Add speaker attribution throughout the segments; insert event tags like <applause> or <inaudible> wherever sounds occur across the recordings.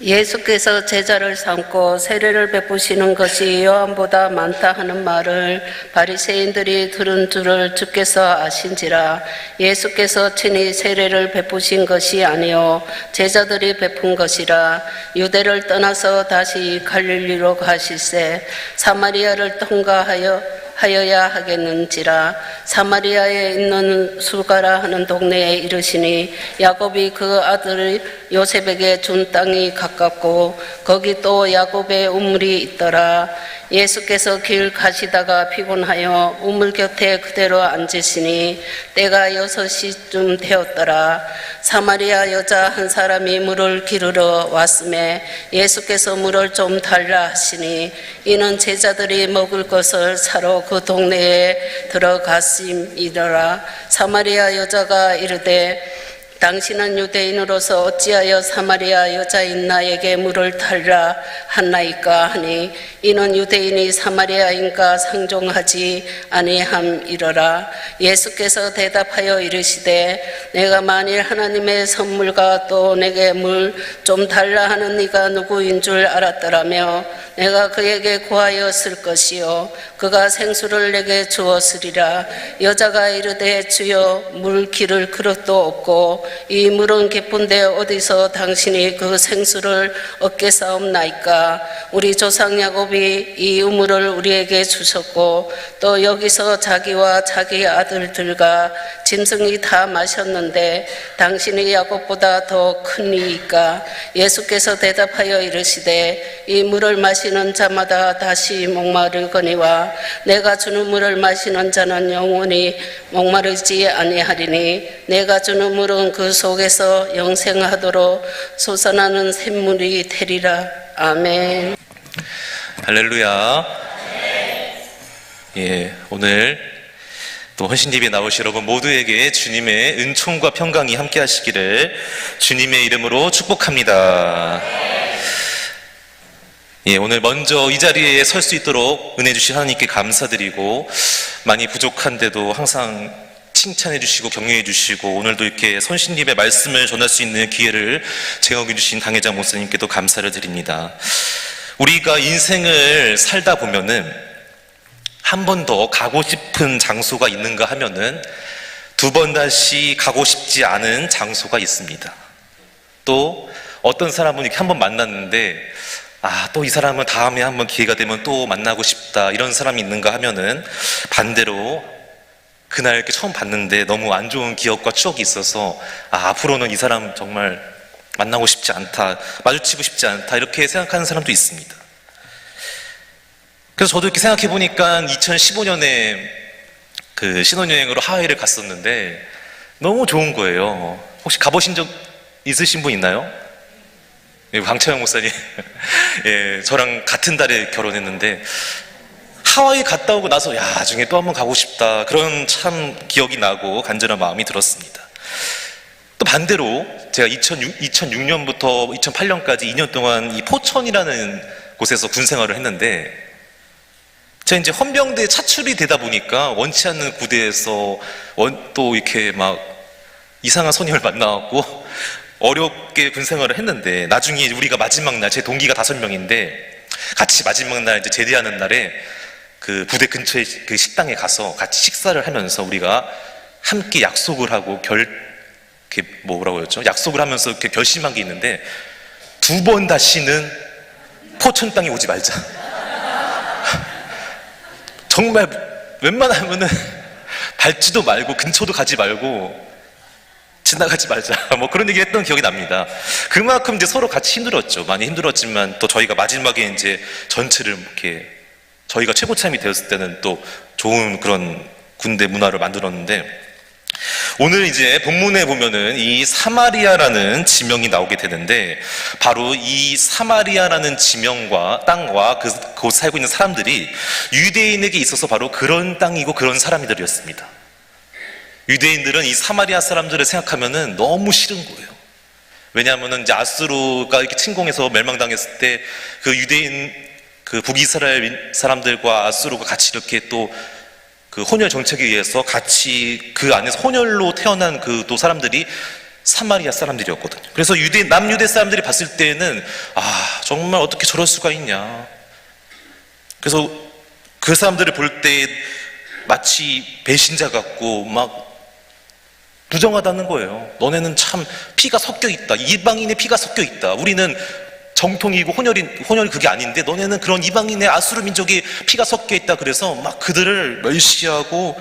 Speaker 1: 예수께서 제자를 삼고 세례를 베푸시는 것이 요한보다 많다 하는 말을 바리새인들이 들은 줄을 주께서 아신지라 예수께서 친히 세례를 베푸신 것이 아니요 제자들이 베푼 것이라 유대를 떠나서 다시 갈릴리로 가실새 사마리아를 통과하여 하여야 하겠는지라 사마리아에 있는 술가라 하는 동네에 이르시니 야곱이 그 아들 요셉에게 준 땅이 가깝고 거기 또 야곱의 우물이 있더라. 예수께서 길 가시다가 피곤하여 우물 곁에 그대로 앉으시니 때가 여섯 시쯤 되었더라. 사마리아 여자 한 사람이 물을 기르러 왔음에 예수께서 물을 좀 달라 하시니 이는 제자들이 먹을 것을 사러 그 동네에 들어갔음이더라. 사마리아 여자가 이르되 당신은 유대인으로서 어찌하여 사마리아 여자인 나에게 물을 달라 한나이까 하니 이는 유대인이 사마리아인가 상종하지 아니함이러라. 예수께서 대답하여 이르시되 내가 만일 하나님의 선물과 또 내게 물 좀 달라 하는 네가 누구인 줄 알았더라며 내가 그에게 구하였을 것이요. 그가 생수를 내게 주었으리라. 여자가 이르되 주여 물 기를 그릇도 없고 이 물은 깊은데 어디서 당신이 그 생수를 얻게 사옵나이까? 우리 조상 야곱이 이 우물을 우리에게 주셨고 또 여기서 자기와 자기 아들들과 짐승이 다 마셨는데 당신이 야곱보다 더 크니이까? 예수께서 대답하여 이르시되 이 물을 마시는 자마다 다시 목마르거니와 내가 주는 물을 마시는 자는 영원히 목마르지 아니하리니 내가 주는 물은 그 속에서 영생하도록 솟아나는 샘물이 되리라 아멘.
Speaker 2: 할렐루야. 예, 오늘 또 헌신TV에 나오신 여러분 모두에게 주님의 은총과 평강이 함께 하시기를 주님의 이름으로 축복합니다. 예, 오늘 먼저 이 자리에 설 수 있도록 은혜 주신 하나님께 감사드리고 많이 부족한데도 항상 칭찬해 주시고 격려해 주시고 오늘도 이렇게 선신님의 말씀을 전할 수 있는 기회를 제공해 주신 당회장 목사님께도 감사를 드립니다. 우리가 인생을 살다 보면은 한 번 더 가고 싶은 장소가 있는가 하면은 두 번 다시 가고 싶지 않은 장소가 있습니다. 또 어떤 사람은 이렇게 한 번 만났는데 아, 또 이 사람은 다음에 한번 기회가 되면 또 만나고 싶다. 이런 사람이 있는가 하면은 반대로 그날 이렇게 처음 봤는데 너무 안 좋은 기억과 추억이 있어서 아, 앞으로는 이 사람 정말 만나고 싶지 않다. 마주치고 싶지 않다. 이렇게 생각하는 사람도 있습니다. 그래서 저도 이렇게 생각해 보니까 2015년에 그 신혼여행으로 하와이를 갔었는데 너무 좋은 거예요. 혹시 가보신 적 있으신 분 있나요? 예, 강채영 목사님. <laughs> 예, 저랑 같은 달에 결혼했는데 하와이 갔다 오고 나서 야, 나중에 또 한번 가고 싶다. 그런 참 기억이 나고 간절한 마음이 들었습니다. 또 반대로 제가 2006, 2006년부터 2008년까지 2년 동안 이 포천이라는 곳에서 군 생활을 했는데 제가 이제 헌병대 차출이 되다 보니까 원치 않는 구대에서 원, 또 이렇게 막 이상한 소녀를 만나갖고 어렵게 군 생활을 했는데 나중에 우리가 마지막 날 제 동기가 다섯 명인데 같이 마지막 날 이제 제대하는 날에 그 부대 근처에 그 식당에 가서 같이 식사를 하면서 우리가 함께 약속을 하고 결 뭐라고 했죠? 약속을 하면서 이렇게 결심한 게 있는데 두 번 다시는 포천 땅에 오지 말자. <laughs> 정말 웬만하면은 밟지도 말고 근처도 가지 말고 지나가지 말자. <laughs> 뭐 그런 얘기 했던 기억이 납니다. 그만큼 이제 서로 같이 힘들었죠. 많이 힘들었지만 또 저희가 마지막에 이제 전체를 이렇게 저희가 최고참이 되었을 때는 또 좋은 그런 군대 문화를 만들었는데 오늘 이제 본문에 보면은 이 사마리아라는 지명이 나오게 되는데 바로 이 사마리아라는 지명과 땅과 그, 그곳 살고 있는 사람들이 유대인에게 있어서 바로 그런 땅이고 그런 사람들이었습니다. 유대인들은 이 사마리아 사람들을 생각하면은 너무 싫은 거예요. 왜냐하면은 이제 아수르가 이렇게 침공해서 멸망당했을 때 그 유대인 그 북이스라엘 사람들과 아수르가 같이 이렇게 또 그 혼혈 정책에 의해서 같이 그 안에서 혼혈로 태어난 그 또 사람들이 사마리아 사람들이었거든요. 그래서 유대 남유대 사람들이 봤을 때는 아 정말 어떻게 저럴 수가 있냐. 그래서 그 사람들을 볼 때 마치 배신자 같고 막 부정하다는 거예요. 너네는 참 피가 섞여 있다. 이방인의 피가 섞여 있다. 우리는 정통이고 혼혈인 혼혈 그게 아닌데 너네는 그런 이방인의 아수르 민족의 피가 섞여 있다. 그래서 막 그들을 멸시하고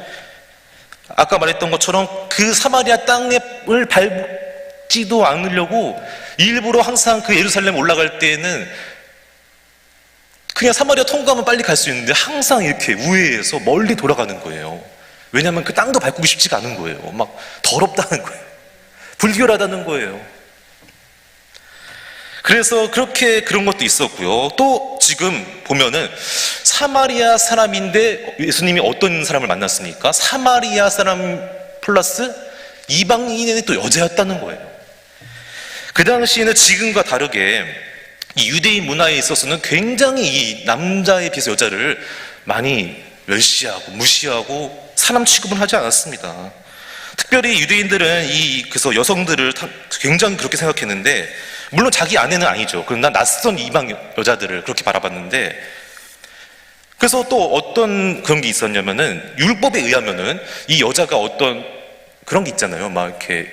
Speaker 2: 아까 말했던 것처럼 그 사마리아 땅을 밟지도 않으려고 일부러 항상 그 예루살렘 올라갈 때에는 그냥 사마리아 통과하면 빨리 갈 수 있는데 항상 이렇게 우회해서 멀리 돌아가는 거예요. 왜냐하면 그 땅도 밟고 싶지가 않은 거예요. 막 더럽다는 거예요. 불결하다는 거예요. 그래서 그렇게 그런 것도 있었고요. 또 지금 보면은 사마리아 사람인데 예수님이 어떤 사람을 만났습니까? 사마리아 사람 플러스 이방인의 또 여자였다는 거예요. 그 당시에는 지금과 다르게 이 유대인 문화에 있어서는 굉장히 이 남자에 비해서 여자를 많이 멸시하고 무시하고 사람 취급을 하지 않았습니다. 특별히 유대인들은 이 그래서 여성들을 타- 굉장히 그렇게 생각했는데 물론 자기 아내는 아니죠. 난 낯선 이방 여- 여자들을 그렇게 바라봤는데 그래서 또 어떤 그런 게 있었냐면은 율법에 의하면은 이 여자가 어떤 그런 게 있잖아요. 막 이렇게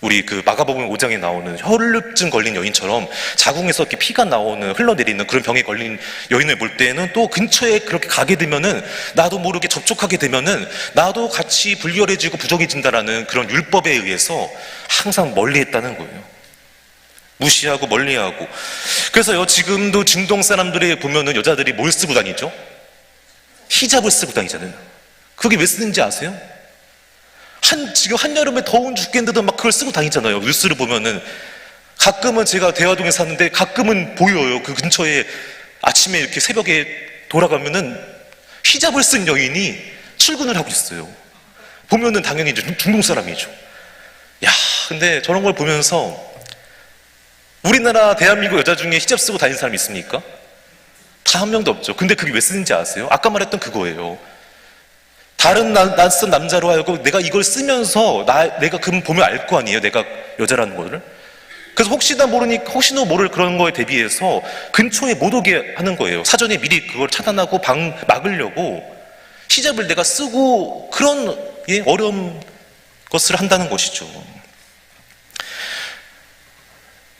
Speaker 2: 우리 그 마가복음 5장에 나오는 혈루증 걸린 여인처럼 자궁에서 이렇게 피가 나오는 흘러내리는 그런 병에 걸린 여인을 볼 때는 또 근처에 그렇게 가게 되면은 나도 모르게 접촉하게 되면은 나도 같이 불결해지고 부정해진다라는 그런 율법에 의해서 항상 멀리했다는 거예요. 무시하고 멀리하고. 그래서요 지금도 중동 사람들이 보면은 여자들이 뭘 쓰고 다니죠? 히잡을 쓰고 다니잖아요. 그게 왜 쓰는지 아세요? 한 지금 한여름에 더운 죽겠는데도 막 그걸 쓰고 다니잖아요. 뉴스를 보면은 가끔은 제가 대화동에 사는데 가끔은 보여요. 그 근처에 아침에 이렇게 새벽에 돌아가면은 히잡을 쓴 여인이 출근을 하고 있어요. 보면은 당연히 이제 중동 사람이죠. 야, 근데 저런 걸 보면서 우리나라 대한민국 여자 중에 히잡 쓰고 다니는 사람 있습니까? 다 한 명도 없죠. 근데 그게 왜 쓰는지 아세요? 아까 말했던 그거예요. 다른 나- 낯선 남자로 하여금 내가 이걸 쓰면서 나, 내가 그럼 보면 알 거 아니에요? 내가 여자라는 거를. 그래서 혹시나 모르니, 혹시나 모를 그런 거에 대비해서 근처에 못 오게 하는 거예요. 사전에 미리 그걸 차단하고 방, 막으려고 히잡을 내가 쓰고 그런 예, 어려운 것을 한다는 것이죠.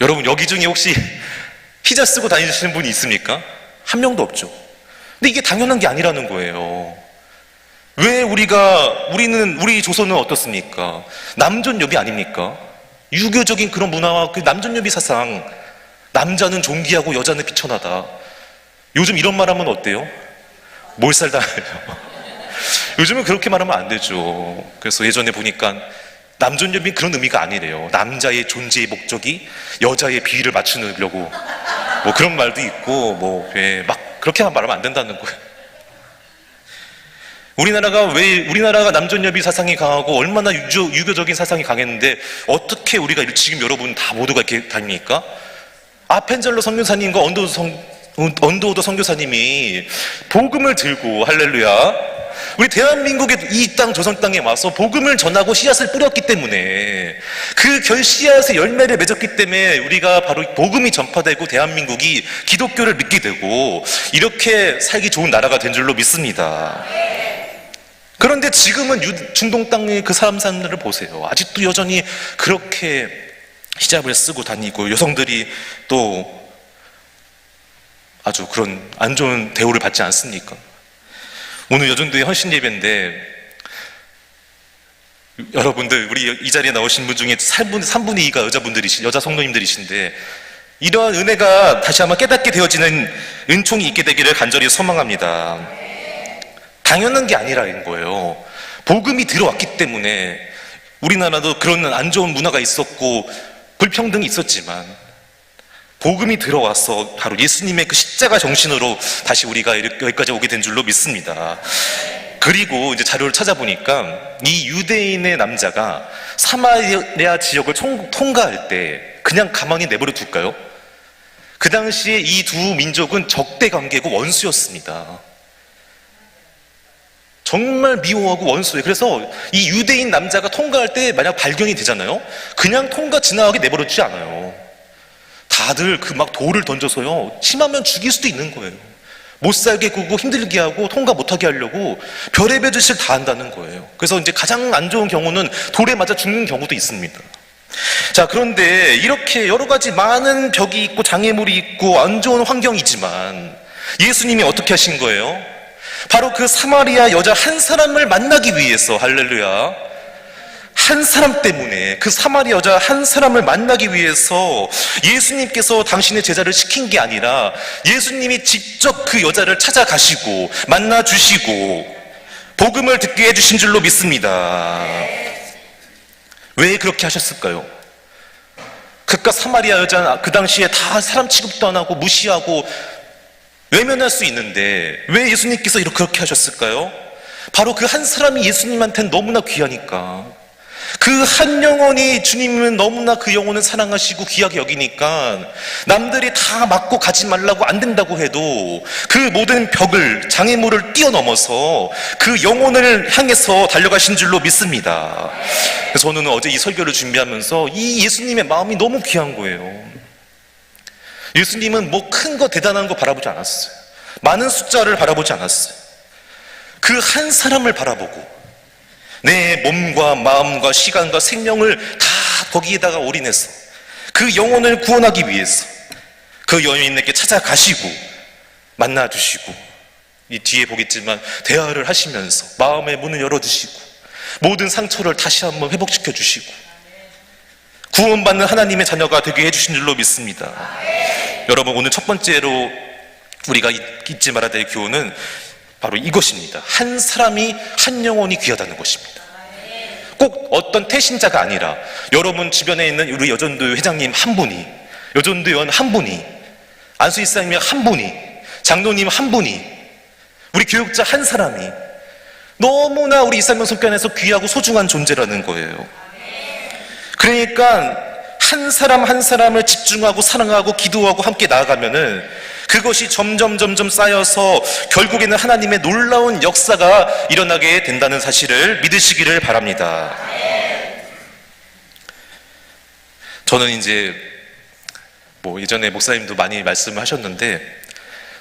Speaker 2: 여러분, 여기 중에 혹시 <laughs> 히잡 쓰고 다니시는 분이 있습니까? 한 명도 없죠. 근데 이게 당연한 게 아니라는 거예요. 왜 우리가 우리는 우리 조선은 어떻습니까? 남존여비 아닙니까? 유교적인 그런 문화와 그 남존여비 사상 남자는 존귀하고 여자는 비천하다. 요즘 이런 말 하면 어때요? 몰살당해요. <laughs> 요즘은 그렇게 말하면 안 되죠. 그래서 예전에 보니까 남존여비 그런 의미가 아니래요. 남자의 존재의 목적이 여자의 비위를 맞추려고 뭐 그런 말도 있고 뭐막 그렇게 말하면 안 된다는 거예요. 우리나라가 왜 우리나라가 남존여비 사상이 강하고 얼마나 유교, 유교적인 사상이 강했는데 어떻게 우리가 지금 여러분 다 모두가 이렇게 다닙니까? 아펜젤로 선교사님과 언도우드 성, 언도우드 선교사님이 복음을 들고 할렐루야 우리 대한민국의 이 땅 조선 땅에 와서 복음을 전하고 씨앗을 뿌렸기 때문에 그 결 씨앗의 열매를 맺었기 때문에 우리가 바로 복음이 전파되고 대한민국이 기독교를 믿게 되고 이렇게 살기 좋은 나라가 된 줄로 믿습니다. 그런데 지금은 유- 중동 땅의 그 사람 사람들을 보세요. 아직도 여전히 그렇게 히잡을 쓰고 다니고 여성들이 또 아주 그런 안 좋은 대우를 받지 않습니까? 오늘 여전도의 헌신 예배인데 여러분들 우리 이 자리에 나오신 분 중에 3분, 3분의 2가 여자분들이신 여자 성도님들이신데 이러한 은혜가 다시 한번 깨닫게 되어지는 은총이 있게 되기를 간절히 소망합니다. 당연한 게 아니라는 거예요. 복음이 들어왔기 때문에 우리나라도 그런 안 좋은 문화가 있었고 불평등이 있었지만 복음이 들어와서 바로 예수님의 그 십자가 정신으로 다시 우리가 여기까지 오게 된 줄로 믿습니다. 그리고 이제 자료를 찾아보니까 이 유대인의 남자가 사마리아 지역을 총- 통과할 때 그냥 가만히 내버려 둘까요? 그 당시에 이 두 민족은 적대 관계고 원수였습니다. 정말 미워하고 원수예요. 그래서 이 유대인 남자가 통과할 때 만약 발견이 되잖아요. 그냥 통과 지나가게 내버려두지 않아요. 다들 그 막 돌을 던져서요. 심하면 죽일 수도 있는 거예요. 못 살게 구고 힘들게 하고 통과 못하게 하려고 별의별 짓을 다 한다는 거예요. 그래서 이제 가장 안 좋은 경우는 돌에 맞아 죽는 경우도 있습니다. 자, 그런데 이렇게 여러 가지 많은 벽이 있고 장애물이 있고 안 좋은 환경이지만 예수님이 어떻게 하신 거예요? 바로 그 사마리아 여자 한 사람을 만나기 위해서 할렐루야. 한 사람 때문에 그 사마리 여자 한 사람을 만나기 위해서 예수님께서 당신의 제자를 시킨 게 아니라 예수님이 직접 그 여자를 찾아가시고 만나 주시고 복음을 듣게 해 주신 줄로 믿습니다. 왜 그렇게 하셨을까요? 그깟 사마리아 여자 그 당시에 다 사람 취급도 안 하고 무시하고 외면할 수 있는데 왜 예수님께서 이렇게 그렇게 하셨을까요? 바로 그 한 사람이 예수님한테는 너무나 귀하니까 그 한 영혼이 주님은 너무나 그 영혼을 사랑하시고 귀하게 여기니까 남들이 다 맞고 가지 말라고 안 된다고 해도 그 모든 벽을 장애물을 뛰어넘어서 그 영혼을 향해서 달려가신 줄로 믿습니다. 그래서 저는 어제 이 설교를 준비하면서 이 예수님의 마음이 너무 귀한 거예요. 예수님은 뭐 큰 거 대단한 거 바라보지 않았어요. 많은 숫자를 바라보지 않았어요. 그 한 사람을 바라보고 내 몸과 마음과 시간과 생명을 다 거기에다가 올인해서 그 영혼을 구원하기 위해서 그 여인에게 찾아가시고 만나주시고 이 뒤에 보겠지만 대화를 하시면서 마음의 문을 열어주시고 모든 상처를 다시 한번 회복시켜 주시고 구원받는 하나님의 자녀가 되게 해주신 줄로 믿습니다. 여러분 오늘 첫 번째로 우리가 잊- 잊지 말아야 될 교훈은 바로 이것입니다. 한 사람이 한 영혼이 귀하다는 것입니다. 꼭 어떤 태신자가 아니라 여러분 주변에 있는 우리 여전도 회장님 한 분이 여전도 의원 한 분이 안수 이사님 한 분이 장로님 한 분이 우리 교육자 한 사람이 너무나 우리 이사명 속견에서 귀하고 소중한 존재라는 거예요. 그러니까 한 사람 한 사람을 집중하고 사랑하고 기도하고 함께 나아가면은 그것이 점점 점점 쌓여서 결국에는 하나님의 놀라운 역사가 일어나게 된다는 사실을 믿으시기를 바랍니다. 저는 이제 뭐 예전에 목사님도 많이 말씀을 하셨는데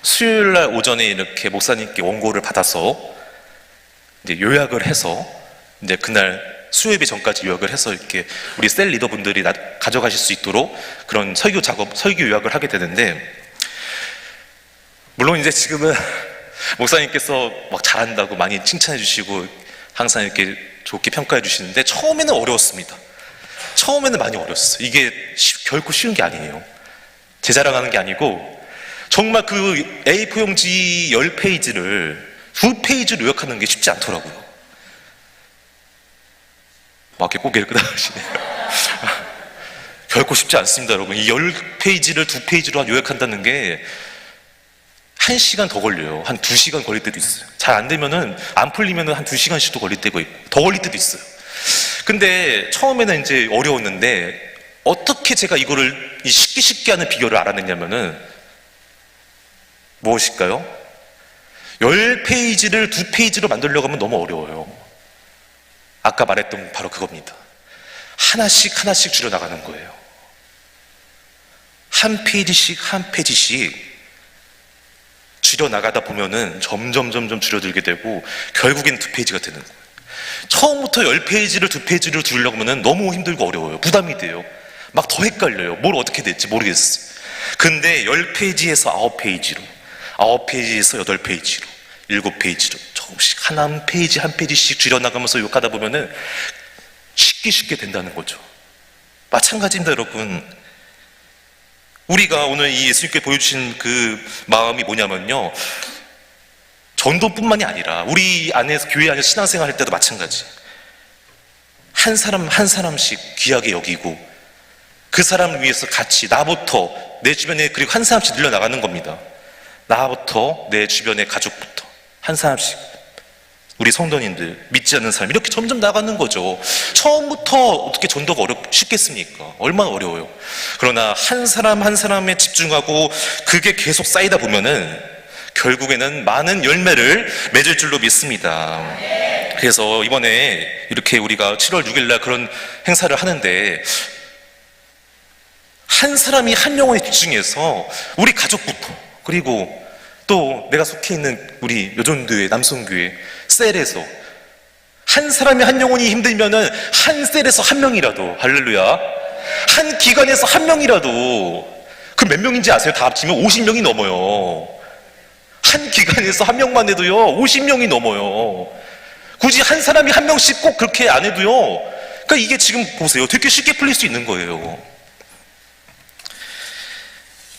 Speaker 2: 수요일 날 오전에 이렇게 목사님께 원고를 받아서 이제 요약을 해서 이제 그날 수요예배 전까지 요약을 해서 이렇게 우리 셀 리더분들이 나- 가져가실 수 있도록 그런 설교 작업, 설교 요약을 하게 되는데 물론 이제 지금은 <laughs> 목사님께서 막 잘한다고 많이 칭찬해 주시고 항상 이렇게 좋게 평가해 주시는데 처음에는 어려웠습니다. 처음에는 많이 어려웠어요. 이게 쉬- 결코 쉬운 게 아니에요. 제 자랑하는 게 아니고 정말 그 A4 용지 10페이지를 두 페이지로 요약하는 게 쉽지 않더라고요. 막 이렇게 고개를 끄덕이시네요. <laughs> 결코 쉽지 않습니다, 여러분. 이 10페이지를 두 페이지로 한 요약한다는 게한 시간 더 걸려요. 한두 시간 걸릴 때도 있어요. 잘 안 되면은, 안 풀리면은 한두 시간씩도 걸릴 때가 있고, 더 걸릴 때도 있어요. 근데 처음에는 이제 어려웠는데, 어떻게 제가 이거를 이 쉽게 쉽게 하는 비결을 알아냈냐면은, 무엇일까요? 10페이지를 두 페이지로 만들려고 하면 너무 어려워요. 아까 말했던 바로 그겁니다. 하나씩 하나씩 줄여나가는 거예요. 한 페이지씩 한 페이지씩 줄여나가다 보면은 점점 점점 줄어들게 되고 결국엔 두 페이지가 되는 거예요. 처음부터 열 페이지를 두 페이지로 줄이려고 하면 너무 힘들고 어려워요. 부담이 돼요. 막 더 헷갈려요. 뭘 어떻게 될지 모르겠어요. 근데 열 페이지에서 아홉 페이지로, 아홉 페이지에서 여덟 페이지로, 일곱 페이지로 조금씩 하나 한 페이지 한 페이지씩 줄여나가면서 욕하다 보면은 쉽게 쉽게 된다는 거죠. 마찬가지입니다, 여러분. 우리가 오늘 이 예수님께 보여주신 그 마음이 뭐냐면요. 전도뿐만이 아니라 우리 안에서 교회 안에서 신앙생활 할 때도 마찬가지. 한 사람 한 사람씩 귀하게 여기고 그 사람을 위해서 같이 나부터 내 주변에 그리고 한 사람씩 늘려 나가는 겁니다. 나부터 내 주변의 가족부터 한 사람씩 우리 성도님들 믿지 않는 사람 이렇게 점점 나가는 거죠. 처음부터 어떻게 전도가 어렵 쉽겠습니까? 얼마나 어려워요. 그러나 한 사람 한 사람에 집중하고 그게 계속 쌓이다 보면은 결국에는 많은 열매를 맺을 줄로 믿습니다. 그래서 이번에 이렇게 우리가 7월 6일 날 그런 행사를 하는데 한 사람이 한 영혼에 집중해서 우리 가족부터 그리고 또 내가 속해 있는 우리 여전교회 남성교회 셀에서 한 사람이 한 영혼이 힘들면은 한 셀에서 한 명이라도 할렐루야. 한 기관에서 한 명이라도 그 몇 명인지 아세요? 다 합치면 50명이 넘어요. 한 기관에서 한 명만 해도요 50명이 넘어요. 굳이 한 사람이 한 명씩 꼭 그렇게 안 해도요 그러니까 이게 지금 보세요. 되게 쉽게 풀릴 수 있는 거예요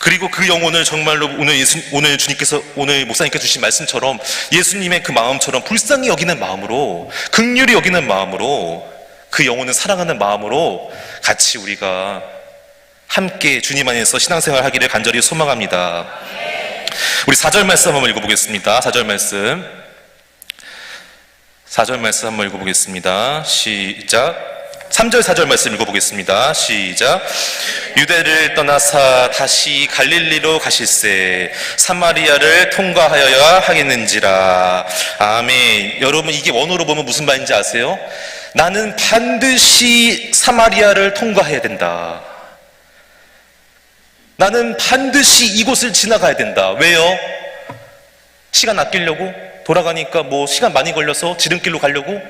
Speaker 2: 그리고 그 영혼을 정말로 오늘 예수, 오늘 주님께서 오늘 목사님께서 주신 말씀처럼 예수님의 그 마음처럼 불쌍히 여기는 마음으로 극률이 여기는 마음으로 그 영혼을 사랑하는 마음으로 같이 우리가 함께 주님 안에서 신앙생활 하기를 간절히 소망합니다. 우리 4절 말씀 한번 읽어보겠습니다. 4절 말씀. 4절 말씀 한번 읽어보겠습니다. 시작. 3절 4절 말씀 읽어보겠습니다. 시작. 유대를 떠나사 다시 갈릴리로 가실세 사마리아를 통과하여야 하겠는지라. 아멘. 여러분 이게 원어로 보면 무슨 말인지 아세요? 나는 반드시 사마리아를 통과해야 된다. 나는 반드시 이곳을 지나가야 된다. 왜요? 시간 아끼려고? 돌아가니까 뭐 시간 많이 걸려서 지름길로 가려고?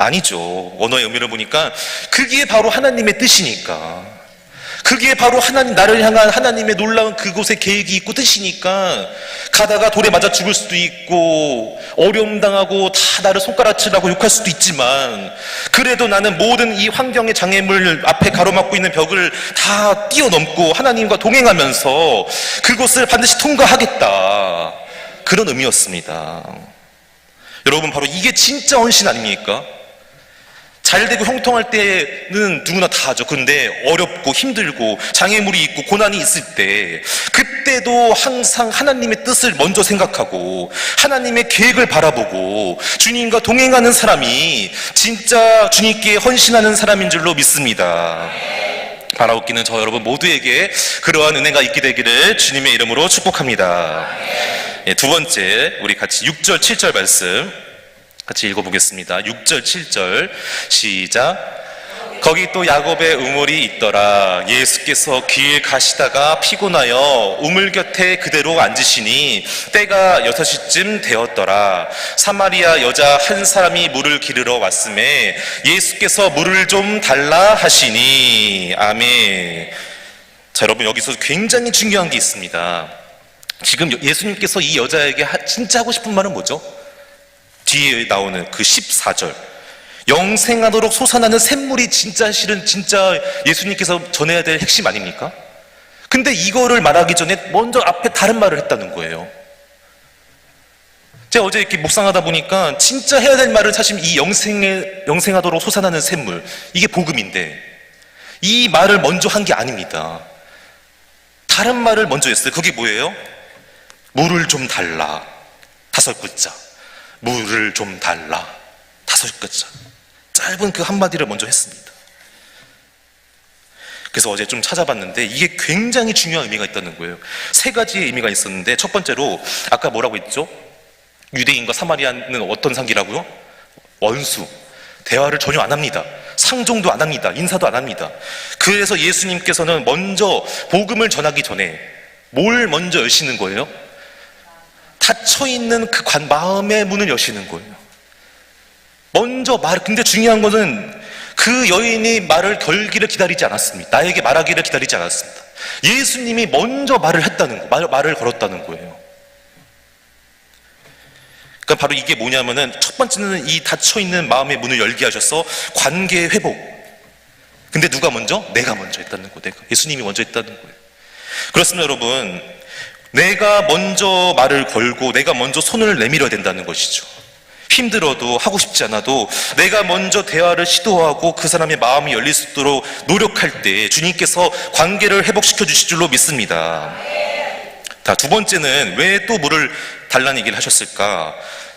Speaker 2: 아니죠. 원어의 의미를 보니까 그게 바로 하나님의 뜻이니까. 그게 바로 하나님, 나를 향한 하나님의 놀라운 그곳의 계획이 있고 뜻이니까 가다가 돌에 맞아 죽을 수도 있고 어려움 당하고 다 나를 손가락질하고 욕할 수도 있지만 그래도 나는 모든 이 환경의 장애물 앞에 가로막고 있는 벽을 다 뛰어넘고 하나님과 동행하면서 그곳을 반드시 통과하겠다. 그런 의미였습니다. 여러분 바로 이게 진짜 헌신 아닙니까? 잘 되고 형통할 때는 누구나 다 하죠. 그런데 어렵고 힘들고 장애물이 있고 고난이 있을 때 그때도 항상 하나님의 뜻을 먼저 생각하고 하나님의 계획을 바라보고 주님과 동행하는 사람이 진짜 주님께 헌신하는 사람인 줄로 믿습니다. 바라옵기는 저 여러분 모두에게 그러한 은혜가 있게 되기를 주님의 이름으로 축복합니다. 예, 두 번째 우리 같이 6절 7절 말씀 같이 읽어보겠습니다. 6절 7절. 시작. 거기 또 야곱의 우물이 있더라. 예수께서 길 가시다가 피곤하여 우물 곁에 그대로 앉으시니 때가 여섯 시쯤 되었더라. 사마리아 여자 한 사람이 물을 기르러 왔음에 예수께서 물을 좀 달라 하시니. 아멘. 자 여러분 여기서 굉장히 중요한 게 있습니다. 지금 예수님께서 이 여자에게 하- 진짜 하고 싶은 말은 뭐죠? 뒤에 나오는 그 14절. 영생하도록 솟아나는 샘물이 진짜 실은 진짜 예수님께서 전해야 될 핵심 아닙니까? 근데 이거를 말하기 전에 먼저 앞에 다른 말을 했다는 거예요. 제가 어제 이렇게 묵상하다 보니까 진짜 해야 될 말은 사실 이 영생에, 영생하도록 솟아나는 샘물. 이게 복음인데 이 말을 먼저 한 게 아닙니다. 다른 말을 먼저 했어요. 그게 뭐예요? 물을 좀 달라. 다섯 글자. 물을 좀 달라. 다섯 글자. 짧은 그 한마디를 먼저 했습니다. 그래서 어제 좀 찾아봤는데 이게 굉장히 중요한 의미가 있다는 거예요. 세 가지의 의미가 있었는데 첫 번째로 아까 뭐라고 했죠? 유대인과 사마리아는 어떤 상기라고요? 원수. 대화를 전혀 안 합니다. 상종도 안 합니다. 인사도 안 합니다. 그래서 예수님께서는 먼저 복음을 전하기 전에 뭘 먼저 여시는 거예요? 닫혀 있는 그 관, 마음의 문을 여시는 거예요. 먼저 말, 근데 중요한 것은 그 여인이 말을 걸기를 기다리지 않았습니다. 나에게 말하기를 기다리지 않았습니다. 예수님이 먼저 말을 했다는 거, 말, 말을 걸었다는 거예요. 그러니까 바로 이게 뭐냐면은 첫 번째는 이 닫혀 있는 마음의 문을 열게 하셔서 관계 회복. 근데 누가 먼저? 내가 먼저 했다는 거, 내가. 예수님이 먼저 했다는 거예요. 그렇습니다, 여러분. 내가 먼저 말을 걸고 내가 먼저 손을 내밀어야 된다는 것이죠. 힘들어도 하고 싶지 않아도 내가 먼저 대화를 시도하고 그 사람의 마음이 열릴 수 있도록 노력할 때 주님께서 관계를 회복시켜 주실 줄로 믿습니다. 자, 두 번째는 왜 또 물을 달라는 얘기를 하셨을까?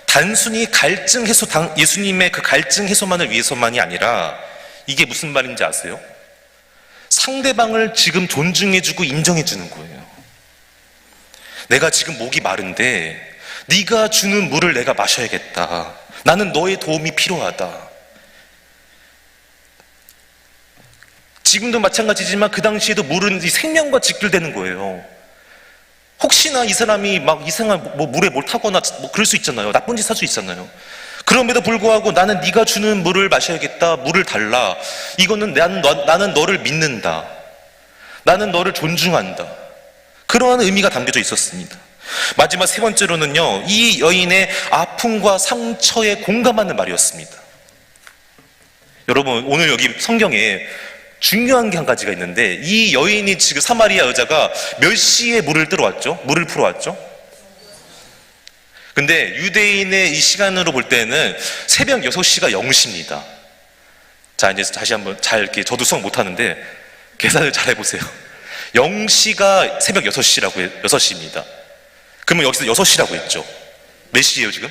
Speaker 2: 단순히 갈증 해소, 당- 예수님의 그 갈증 해소만을 위해서만이 아니라 이게 무슨 말인지 아세요? 상대방을 지금 존중해주고 인정해주는 거예요. 내가 지금 목이 마른데 네가 주는 물을 내가 마셔야겠다. 나는 너의 도움이 필요하다. 지금도 마찬가지지만 그 당시에도 물은 이 생명과 직결되는 거예요. 혹시나 이 사람이 막 이상한 뭐 물에 뭘 타거나 뭐 그럴 수 있잖아요. 나쁜 짓 할 수 있잖아요. 그럼에도 불구하고 나는 네가 주는 물을 마셔야겠다. 물을 달라. 이거는 나는, 너, 나는 너를 믿는다. 나는 너를 존중한다. 그러한 의미가 담겨져 있었습니다. 마지막 세 번째로는요, 이 여인의 아픔과 상처에 공감하는 말이었습니다. 여러분, 오늘 여기 성경에 중요한 게 한 가지가 있는데, 이 여인이 지금 사마리아 여자가 몇 시에 물을 들어왔죠? 물을 풀어왔죠? 근데 유대인의 이 시간으로 볼 때는 새벽 6시가 0시입니다. 자, 이제 다시 한번 잘 이렇게 저도 수학 못하는데 계산을 잘 해보세요. 0시가 새벽 6시라고, 6시입니다. 그러면 여기서 6시라고 했죠. 몇 시예요, 지금?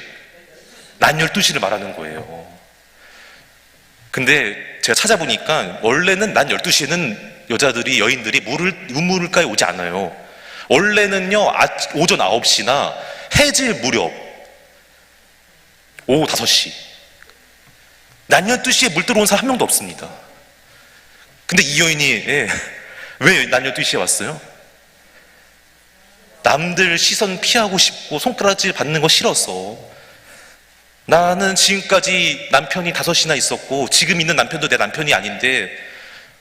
Speaker 2: 낮 12시를 말하는 거예요. 근데 제가 찾아보니까 원래는 낮 12시에는 여자들이, 여인들이 물을, 우물가에 오지 않아요. 원래는요, 아- 오전 9시나 해질 무렵, 오후 5시. 낮 12시에 물 들어온 사람 한 명도 없습니다. 근데 이 여인이, 예, 왜 낮 12시에 왔어요? 남들 시선 피하고 싶고 손가락질 받는 거 싫어서 나는 지금까지 남편이 다섯이나 있었고 지금 있는 남편도 내 남편이 아닌데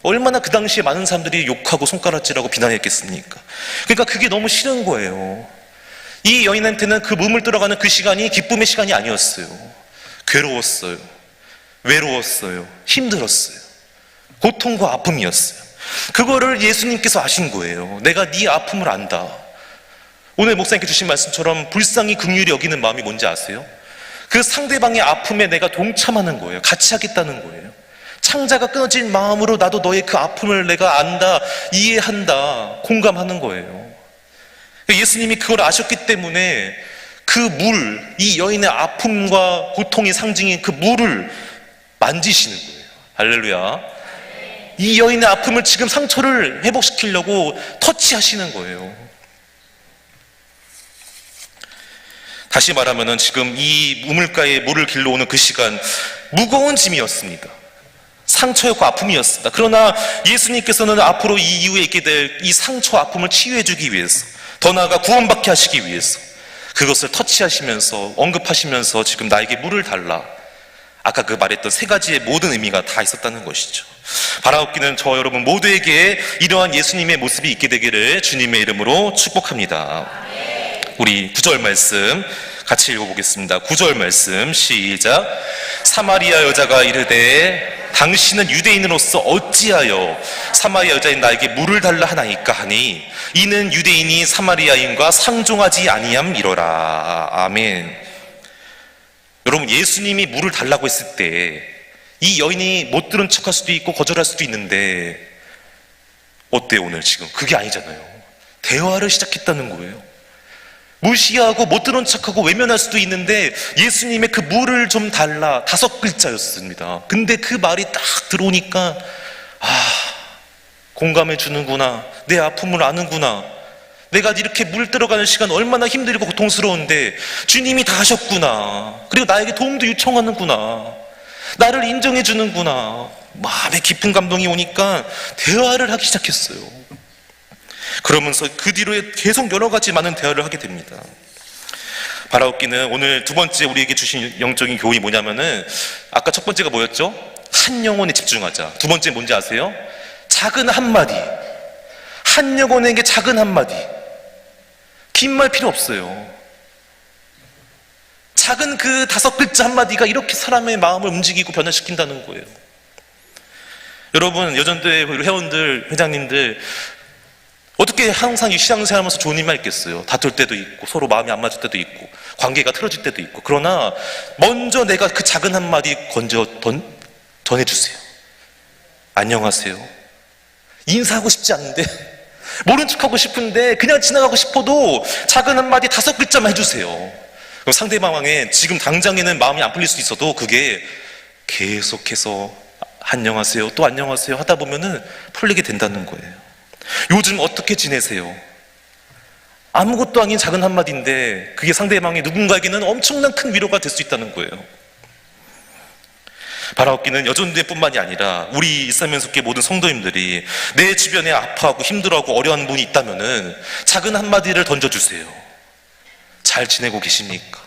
Speaker 2: 얼마나 그 당시에 많은 사람들이 욕하고 손가락질하고 비난했겠습니까? 그러니까 그게 너무 싫은 거예요. 이 여인한테는 그 몸을 들어가는 그 시간이 기쁨의 시간이 아니었어요. 괴로웠어요. 외로웠어요. 힘들었어요. 고통과 아픔이었어요. 그거를 예수님께서 아신 거예요. 내가 네 아픔을 안다. 오늘 목사님께 주신 말씀처럼 불쌍히 긍휼히 여기는 마음이 뭔지 아세요? 그 상대방의 아픔에 내가 동참하는 거예요. 같이 하겠다는 거예요. 창자가 끊어진 마음으로 나도 너의 그 아픔을 내가 안다, 이해한다, 공감하는 거예요. 예수님이 그걸 아셨기 때문에 그 물, 이 여인의 아픔과 고통의 상징인 그 물을 만지시는 거예요. 할렐루야. 이 여인의 아픔을 지금 상처를 회복시키려고 터치하시는 거예요. 다시 말하면은 지금 이 우물가에 물을 길러 오는 그 시간 무거운 짐이었습니다. 상처였고 아픔이었습니다. 그러나 예수님께서는 앞으로 이 이후에 있게 될 이 상처 아픔을 치유해 주기 위해서 더 나아가 구원받게 하시기 위해서 그것을 터치하시면서 언급하시면서 지금 나에게 물을 달라. 아까 그 말했던 세 가지의 모든 의미가 다 있었다는 것이죠. 바라옵기는 저 여러분 모두에게 이러한 예수님의 모습이 있게 되기를 주님의 이름으로 축복합니다. 우리 구절 말씀 같이 읽어보겠습니다. 구절 말씀 시작. 사마리아 여자가 이르되 당신은 유대인으로서 어찌하여 사마리아 여자인 나에게 물을 달라 하나이까 하니 이는 유대인이 사마리아인과 상종하지 아니함 이러라. 아멘. 여러분 예수님이 물을 달라고 했을 때 이 여인이 못 들은 척할 수도 있고 거절할 수도 있는데 어때 요 오늘 지금 그게 아니잖아요. 대화를 시작했다는 거예요. 무시하고 못 들은 척하고 외면할 수도 있는데 예수님의 그 물을 좀 달라 다섯 글자였습니다. 근데 그 말이 딱 들어오니까 아 공감해 주는구나 내 아픔을 아는구나 내가 이렇게 물 들어가는 시간 얼마나 힘들고 고통스러운데 주님이 다 하셨구나 그리고 나에게 도움도 요청하는구나 나를 인정해 주는구나 마음에 깊은 감동이 오니까 대화를 하기 시작했어요. 그러면서 그 뒤로에 계속 여러 가지 많은 대화를 하게 됩니다. 바라옵기는 오늘 두 번째 우리에게 주신 영적인 교훈이 뭐냐면은 아까 첫 번째가 뭐였죠? 한 영혼에 집중하자. 두 번째 뭔지 아세요? 작은 한마디. 한 영혼에게 작은 한마디. 긴 말 필요 없어요. 작은 그 다섯 글자 한마디가 이렇게 사람의 마음을 움직이고 변화시킨다는 거예요. 여러분, 여전대 회원들, 회장님들, 어떻게 항상 이 시장생활 하면서 좋은 일만 있겠어요? 다툴 때도 있고, 서로 마음이 안 맞을 때도 있고, 관계가 틀어질 때도 있고. 그러나, 먼저 내가 그 작은 한마디 건져, 던, 전해주세요. 안녕하세요. 인사하고 싶지 않은데, <laughs> 모른 척 하고 싶은데, 그냥 지나가고 싶어도 작은 한마디 다섯 글자만 해주세요. 그럼 상대방의 지금 당장에는 마음이 안 풀릴 수 있어도 그게 계속해서 안녕하세요, 또 안녕하세요 하다 보면은 풀리게 된다는 거예요. 요즘 어떻게 지내세요? 아무것도 아닌 작은 한마디인데 그게 상대방의 누군가에게는 엄청난 큰 위로가 될 수 있다는 거예요. 바라옵기는 여전대뿐만이 아니라 우리 일사면속계 모든 성도님들이 내 주변에 아파하고 힘들어하고 어려운 분이 있다면은 작은 한마디를 던져주세요. 잘 지내고 계십니까?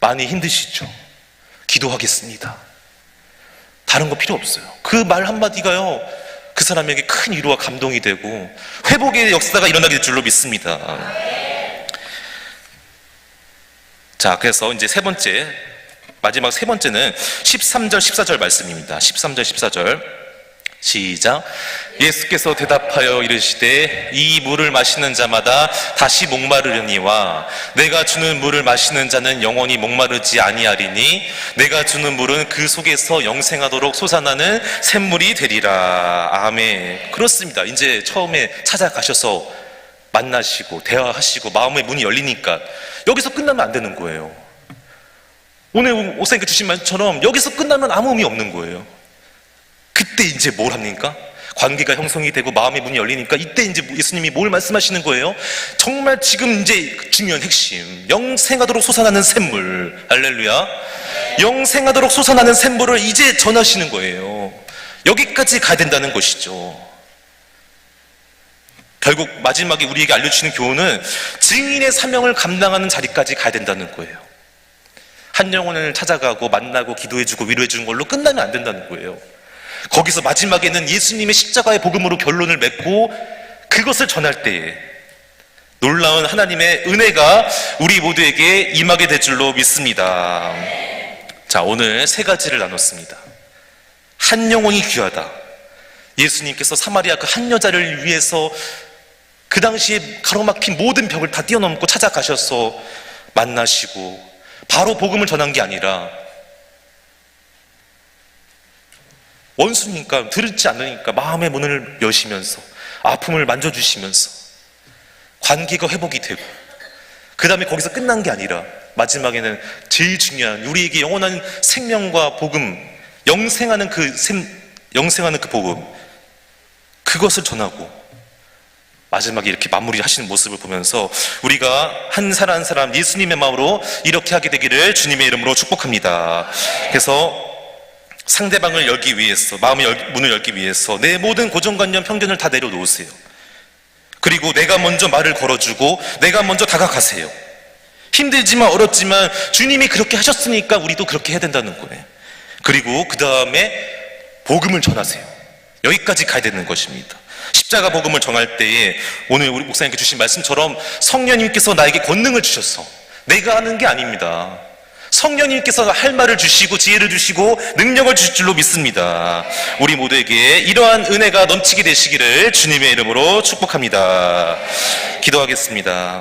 Speaker 2: 많이 힘드시죠? 기도하겠습니다. 다른 거 필요 없어요. 그 말 한마디가요, 그 사람에게 큰 위로와 감동이 되고 회복의 역사가 일어나게 될 줄로 믿습니다. 자, 그래서 이제 세 번째, 마지막 세 번째는 13절, 14절 말씀입니다. 13절, 14절. 시작. 예수께서 대답하여 이르시되 이 물을 마시는 자마다 다시 목마르려니와 내가 주는 물을 마시는 자는 영원히 목마르지 아니하리니 내가 주는 물은 그 속에서 영생하도록 솟아나는 샘물이 되리라. 아멘. 그렇습니다. 이제 처음에 찾아가셔서 만나시고 대화하시고 마음의 문이 열리니까 여기서 끝나면 안 되는 거예요. 오늘 옥사님께 주신 말처럼 여기서 끝나면 아무 의미 없는 거예요. 그때 이제 뭘 합니까? 관계가 형성이 되고 마음의 문이 열리니까 이때 이제 예수님이 뭘 말씀하시는 거예요? 정말 지금 이제 중요한 핵심. 영생하도록 솟아나는 샘물. 할렐루야. 영생하도록 솟아나는 샘물을 이제 전하시는 거예요. 여기까지 가야 된다는 것이죠. 결국 마지막에 우리에게 알려주시는 교훈은 증인의 사명을 감당하는 자리까지 가야 된다는 거예요. 한 영혼을 찾아가고 만나고 기도해주고 위로해주는 걸로 끝나면 안 된다는 거예요. 거기서 마지막에는 예수님의 십자가의 복음으로 결론을 맺고 그것을 전할 때에 놀라운 하나님의 은혜가 우리 모두에게 임하게 될 줄로 믿습니다. 자, 오늘 세 가지를 나눴습니다. 한 영혼이 귀하다. 예수님께서 사마리아 그 한 여자를 위해서 그 당시에 가로막힌 모든 벽을 다 뛰어넘고 찾아가셔서 만나시고 바로 복음을 전한 게 아니라 원수니까 들을지 않으니까 마음의 문을 여시면서 아픔을 만져주시면서 관계가 회복이 되고 그 다음에 거기서 끝난 게 아니라 마지막에는 제일 중요한 우리에게 영원한 생명과 복음 영생하는 그 생, 영생하는 그 복음 그것을 전하고 마지막에 이렇게 마무리 하시는 모습을 보면서 우리가 한 사람 한 사람 예수님의 마음으로 이렇게 하게 되기를 주님의 이름으로 축복합니다. 그래서 상대방을 열기 위해서 마음의 열- 문을 열기 위해서 내 모든 고정관념 편견을 다 내려놓으세요. 그리고 내가 먼저 말을 걸어주고 내가 먼저 다가가세요. 힘들지만 어렵지만 주님이 그렇게 하셨으니까 우리도 그렇게 해야 된다는 거예요. 그리고 그 다음에 복음을 전하세요. 여기까지 가야 되는 것입니다. 십자가 복음을 정할 때에 오늘 우리 목사님께 주신 말씀처럼 성령님께서 나에게 권능을 주셨어. 내가 하는 게 아닙니다. 성령님께서 할 말을 주시고 지혜를 주시고 능력을 주실 줄로 믿습니다. 우리 모두에게 이러한 은혜가 넘치게 되시기를 주님의 이름으로 축복합니다. 기도하겠습니다.